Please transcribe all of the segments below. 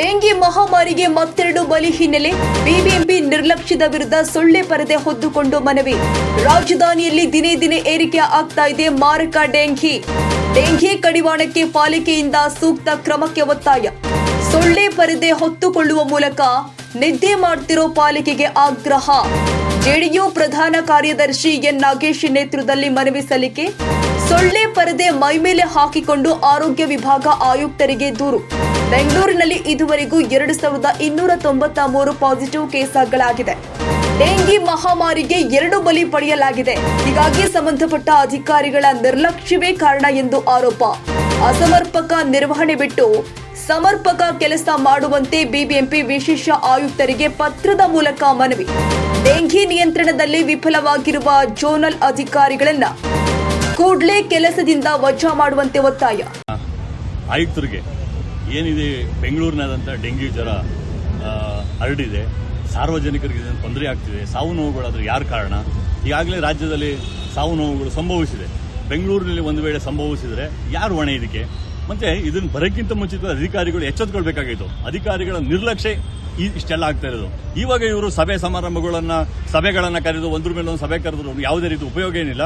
Dengue ಮಹಾಮಾರಿಗೆ ಮತ್ತೆರಡು ಬಲಿ ಹಿನ್ನೆಲೆ ಬಿಬಿಎಂಪಿ ನಿರ್ಲಕ್ಷ್ಯದ ವಿರುದ್ಧ ಸೊಳ್ಳೆ ಪರದೆ ಹೊದ್ದುಕೊಂಡು ಮನವಿ. ರಾಜಧಾನಿಯಲ್ಲಿ ದಿನೇ ದಿನೇ ಏರಿಕೆ ಆಗ್ತಾ ಇದೆ ಮಾರಕ ಡೆಂಘಿ ಡೆಂಘಿ ಕಡಿವಾಣಕ್ಕೆ ಪಾಲಿಕೆಯಿಂದ ಸೂಕ್ತ ಕ್ರಮಕ್ಕೆ ಒತ್ತಾಯ. ಸೊಳ್ಳೆ ಪರದೆ ಹೊತ್ತುಕೊಳ್ಳುವ ಮೂಲಕ ನಿದ್ದೆ ಮಾಡ್ತಿರೋ ಪಾಲಿಕೆಗೆ ಆಗ್ರಹ. ಜೆಡಿಯು ಪ್ರಧಾನ ಕಾರ್ಯದರ್ಶಿ ಎನ್ ನಾಗೇಶ್ ನೇತೃತ್ವದಲ್ಲಿ ಮನವಿ ಸಲ್ಲಿಕೆ. ಸೊಳ್ಳೆ ಪರದೆ ಮೈಮೇಲೆ ಹಾಕಿಕೊಂಡು ಆರೋಗ್ಯ ವಿಭಾಗ ಆಯುಕ್ತರಿಗೆ ದೂರು. ಬೆಂಗಳೂರಿನಲ್ಲಿ ಇದುವರೆಗೂ ಎರಡು ಸಾವಿರದ ಇನ್ನೂರ ತೊಂಬತ್ತ ಮೂರು ಪಾಸಿಟಿವ್ ಕೇಸ್ಗಳಾಗಿದೆ ಡೆಂಗಿ ಮಹಾಮಾರಿಗೆ ಎರಡು ಬಲಿ ಪಡೆಯಲಾಗಿದೆ. ಹೀಗಾಗಿ ಸಂಬಂಧಪಟ್ಟ ಅಧಿಕಾರಿಗಳ ನಿರ್ಲಕ್ಷ್ಯವೇ ಕಾರಣ ಎಂದು ಆರೋಪ. ಅಸಮರ್ಪಕ ನಿರ್ವಹಣೆ ಬಿಟ್ಟು ಸಮರ್ಪಕ ಕೆಲಸ ಮಾಡುವಂತೆ ಬಿಬಿಎಂಪಿ ವಿಶೇಷ ಆಯುಕ್ತರಿಗೆ ಪತ್ರದ ಮೂಲಕ ಮನವಿ. ಡೆಂಗಿ ನಿಯಂತ್ರಣದಲ್ಲಿ ವಿಫಲವಾಗಿರುವ ಜೋನಲ್ ಅಧಿಕಾರಿಗಳನ್ನ ಕೂಡಲೇ ಕೆಲಸದಿಂದ ವಜಾ ಮಾಡುವಂತೆ ಒತ್ತಾಯ. ಆಯುಕ್ತರಿಗೆ ಏನಿದೆ ಬೆಂಗಳೂರಿನಾದಂಥ ಡೆಂಗ್ಯೂ ಜ್ವರ ಹರಡಿದೆ. ಸಾರ್ವಜನಿಕರಿಗೆ ಇದನ್ನು ತೊಂದರೆ ಆಗ್ತಿದೆ. ಸಾವು ನೋವುಗಳಾದ್ರೆ ಯಾರು ಕಾರಣ? ಈಗಾಗಲೇ ರಾಜ್ಯದಲ್ಲಿ ಸಾವು ನೋವುಗಳು ಸಂಭವಿಸಿದೆ. ಬೆಂಗಳೂರಿನಲ್ಲಿ ಒಂದು ವೇಳೆ ಸಂಭವಿಸಿದರೆ ಯಾರು ಹೊಣೆ ಇದಕ್ಕೆ? ಮತ್ತೆ ಇದನ್ನು ಬರೋಕ್ಕಿಂತ ಮುಂಚಿತ ಅಧಿಕಾರಿಗಳು ಎಚ್ಚೆತ್ತುಕೊಳ್ಬೇಕಾಗಿತ್ತು ಅಧಿಕಾರಿಗಳ ನಿರ್ಲಕ್ಷ್ಯ ಇಷ್ಟೆಲ್ಲ ಆಗ್ತಾ ಇರೋದು. ಇವಾಗ ಇವರು ಸಭೆ ಸಮಾರಂಭಗಳನ್ನು, ಸಭೆಗಳನ್ನು ಕರೆದು ಒಂದ್ರ ಮೇಲೆ ಒಂದು ಸಭೆ ಕರೆದ್ರು ಯಾವುದೇ ರೀತಿ ಉಪಯೋಗ ಏನಿಲ್ಲ.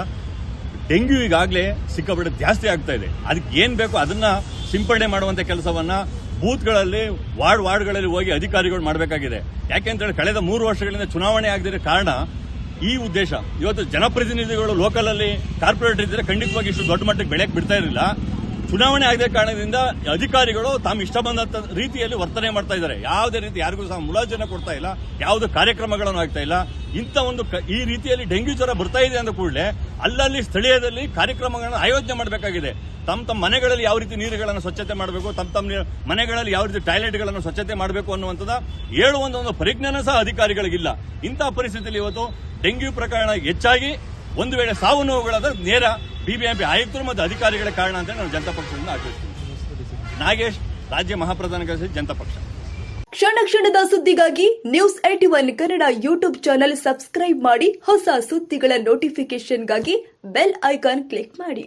ಡೆಂಗ್ಯೂ ಈಗಾಗಲೇ ಸಿಕ್ಕಾಪಟ್ಟೆ ಜಾಸ್ತಿ ಆಗ್ತಾ ಇದೆ. ಅದಕ್ಕೆ ಏನ್ ಬೇಕು ಅದನ್ನ ಸಿಂಪಡಣೆ ಮಾಡುವಂತ ಕೆಲಸವನ್ನ ಬೂತ್ಗಳಲ್ಲಿ, ವಾರ್ಡ್ ವಾರ್ಡ್ಗಳಲ್ಲಿ ಹೋಗಿ ಅಧಿಕಾರಿಗಳು ಮಾಡಬೇಕಾಗಿದೆ. ಯಾಕೆಂತೇಳಿ ಕಳೆದ ಮೂರು ವರ್ಷಗಳಿಂದ ಚುನಾವಣೆ ಆಗದಿರೋ ಕಾರಣ ಈ ಉದ್ದೇಶ. ಇವತ್ತು ಜನಪ್ರತಿನಿಧಿಗಳು ಲೋಕಲ್ ಅಲ್ಲಿ ಕಾರ್ಪೊರೇಟ್ ಇದ್ರೆ ಖಂಡಿತವಾಗಿ ಇಷ್ಟು ದೊಡ್ಡ ಮಟ್ಟಕ್ಕೆ ಬೆಳೆಯಕ್ಕೆ ಬಿಡ್ತಾ ಇರಲಿಲ್ಲ. ಚುನಾವಣೆ ಆಗದ ಕಾರಣದಿಂದ ಅಧಿಕಾರಿಗಳು ತಮ್ಮ ಇಷ್ಟ ಬಂದಂತ ರೀತಿಯಲ್ಲಿ ವರ್ತನೆ ಮಾಡ್ತಾ ಇದ್ದಾರೆ. ಯಾವುದೇ ರೀತಿ ಯಾರಿಗೂ ಸಹ ಮುಲಾಜನ ಕೊಡ್ತಾ ಇಲ್ಲ, ಯಾವುದೇ ಕಾರ್ಯಕ್ರಮಗಳನ್ನು ಆಗ್ತಾ ಇಲ್ಲ. ಇಂಥ ಒಂದು ಈ ರೀತಿಯಲ್ಲಿ ಡೆಂಗ್ಯೂ ಜ್ವರ ಬರ್ತಾ ಇದೆ ಅಂದ ಕೂಡಲೇ ಅಲ್ಲಲ್ಲಿ ಸ್ಥಳೀಯದಲ್ಲಿ ಕಾರ್ಯಕ್ರಮಗಳನ್ನು ಆಯೋಜನೆ ಮಾಡಬೇಕಾಗಿದೆ. ತಮ್ಮ ತಮ್ಮ ಮನೆಗಳಲ್ಲಿ ಯಾವ ರೀತಿ ನೀರುಗಳನ್ನು ಸ್ವಚ್ಛತೆ ಮಾಡಬೇಕು, ತಮ್ಮ ತಮ್ಮ ಮನೆಗಳಲ್ಲಿ ಯಾವ ರೀತಿ ಟಾಯ್ಲೆಟ್ಗಳನ್ನು ಸ್ವಚ್ಛತೆ ಮಾಡಬೇಕು ಅನ್ನುವಂಥದ್ದು ಹೇಳುವಂಥ ಒಂದು ಪರಿಜ್ಞಾನ ಸಹ ಅಧಿಕಾರಿಗಳಿಗಿಲ್ಲ. ಇಂಥ ಪರಿಸ್ಥಿತಿಯಲ್ಲಿ ಇವತ್ತು ಡೆಂಗ್ಯೂ ಪ್ರಕರಣ ಹೆಚ್ಚಾಗಿ ಒಂದು ವೇಳೆ ಸಾವು ನೋವುಗಳಾದ ನೇರ ಬಿಬಿಎಂಪಿ ಆಯುಕ್ತರು ಮತ್ತು ಅಧಿಕಾರಿಗಳ ಕಾರಣ ಅಂತ ನಾವು ಜನತಾ ಪಕ್ಷದಿಂದ ಆಗ್ರಹಿಸ್ತೀವಿ. ನಾಗೇಶ್, ರಾಜ್ಯ ಮಹಾಪ್ರಧಾನ ಕಾರ್ಯದರ್ಶಿ ಜನತಾ ಪಕ್ಷ. ಕ್ಷಣ ಕ್ಷಣದ ಸುದ್ದಿಗಾಗಿ news AT one Kannada YouTube channel subscribe ಮಾಡಿ ಹೊಸ ಸುದ್ದಿಗಳ ನೋಟಿಫಿಕೇಶನ್ಗಾಗಿ ಬೆಲ್ ಐಕಾನ್ ಕ್ಲಿಕ್ ಮಾಡಿ.